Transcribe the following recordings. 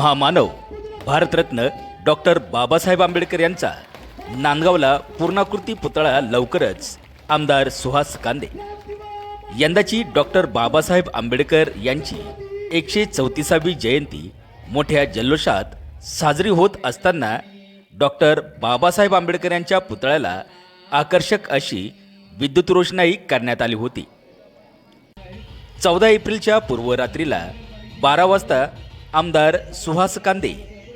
महामानव भारतरत्न डॉक्टर बाबासाहेब आंबेडकर यांचा नांदगावला पूर्णाकृती पुतळा लवकरच आमदार सुहास कांदे. यंदाची डॉक्टर बाबासाहेब आंबेडकर यांची एकशे चौतीसावी जयंती मोठ्या जल्लोषात साजरी होत असताना डॉक्टर बाबासाहेब आंबेडकर यांच्या पुतळ्याला आकर्षक अशी विद्युत रोषणाई करण्यात आली होती. चौदा एप्रिलच्या पूर्वरात्रीला बारा वाजता आमदार सुहास कांदे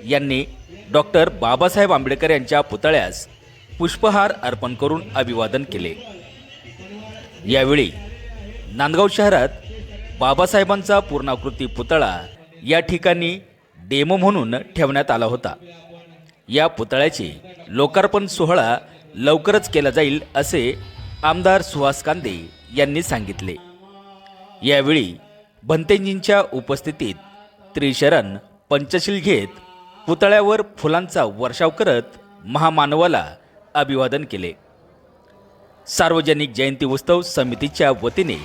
यांनी डॉक्टर बाबासाहेब आंबेडकर यांच्या पुतळ्यास पुष्पहार अर्पण करून अभिवादन केले. यावेळी नांदगाव शहरात बाबासाहेबांचा पूर्णाकृती पुतळा या ठिकाणी डेमो म्हणून ठेवण्यात आला होता. या पुतळ्याचे लोकार्पण सोहळा लवकरच केला जाईल असे आमदार सुहास कांदे यांनी सांगितले. यावेळी भंतेजींच्या उपस्थितीत त्रिशरण पंचशील घेत पुतळ्यावर फुलांचा वर्षाव करत महामानवाला अभिवादन केले. सार्वजनिक जयंती उत्सव समितीच्या वतीने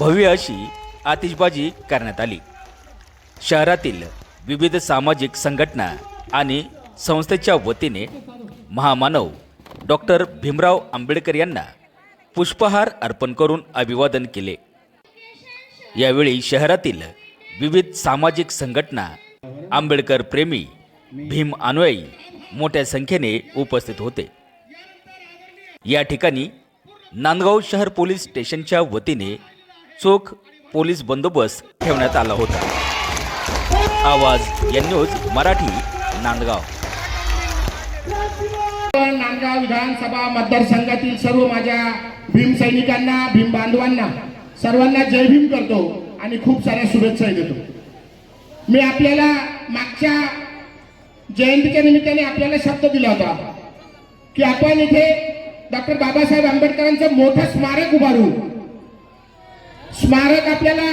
भव्य अशी आतिषबाजी करण्यात आली. शहरातील विविध सामाजिक संघटना आणि संस्थेच्या वतीने महामानव डॉक्टर भीमराव आंबेडकर यांना पुष्पहार अर्पण करून अभिवादन केले. यावेळी शहरातील विविध सामाजिक संघटना आंबेडकर प्रेमी भीम अनुयायी मोठ्या संख्येने उपस्थित होते. या ठिकाणी नांदगाव शहर पोलीस स्टेशनच्या वतीने चोख पोलीस बंदोबस्त ठेवण्यात आला होता. आवाज या न्यूज मराठी नांदगाव. नांदगाव विधानसभा मतदारसंघातील सर्व माझ्या भीम सैनिकांना भीम बांधवांना सर्वांना जय भीम करतो आणि खूप साऱ्या शुभेच्छाही देतो. मी आपल्याला मागच्या जयंतीच्या निमित्ताने आपल्याला शब्द दिला होता की आपण इथे डॉक्टर बाबासाहेब आंबेडकरांचं मोठं स्मारक उभारू. स्मारक आपल्याला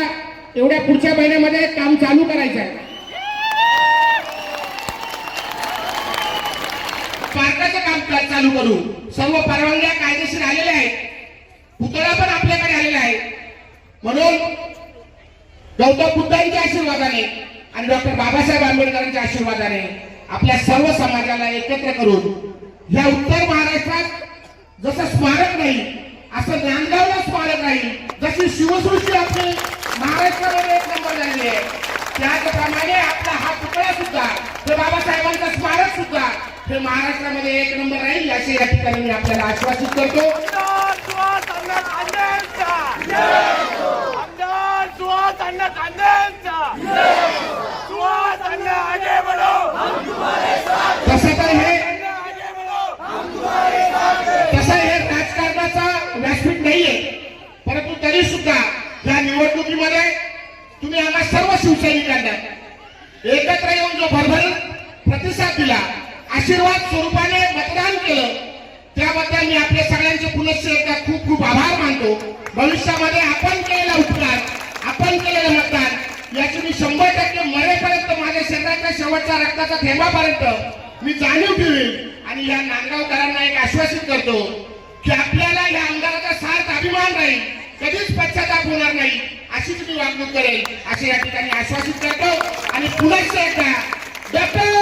एवढ्या पुढच्या महिन्यामध्ये काम चालू करायचं आहे. पार्काचं काम चालू करू? सर्व परवानग्या कायदेशीर आलेल्या आहेत. पुतळा पण आपल्याकडे आलेला आहे. म्हणून गौतम बुद्धांच्या आशीर्वादाने आणि डॉक्टर बाबासाहेब आंबेडकरांच्या आशीर्वादाने आपल्या सर्व समाजाला एकत्र करून या उत्तर महाराष्ट्रात जसं स्मारक नाही असं नांदगावला स्मारक नाही जशी शिवसृष्टी आपली महाराष्ट्रामध्ये एक नंबर झालेली आहे. त्याचप्रमाणे आपला हा पुतळा सुद्धा ते बाबासाहेबांचा स्मारक सुद्धा हे महाराष्ट्रामध्ये एक नंबर राहील असे या ठिकाणी मी आपल्याला आश्वासित करतो. तुम्ही आम्हा सर्व शिवसैनिकांना एकत्र येऊन जो भरभरून प्रतिसाद दिला आशीर्वाद स्वरूपाने मतदान केलं त्याबद्दल मी आपल्या सगळ्यांचे पुनश्च एकदा खूप खूप आभार मानतो. भविष्यामध्ये आपण केलेला उपकार आपण केलेलं मतदान याची मी शंभर टक्के मरेपर्यंत माझ्या शरीराच्या शेवटच्या रक्ताचा थेंबापर्यंत मी जाणीव ठेवीन आणि या नांदगावकरांना एक आश्वासित करतो की आपल्याला या आमदाराचा सार्थ अभिमान राहील. कधीच पश्चाताप होणार नाही. अशीच मी वागणूक करेल असे या ठिकाणी आश्वासित करतो. आणि पुन्हा एकदा डॉक्टर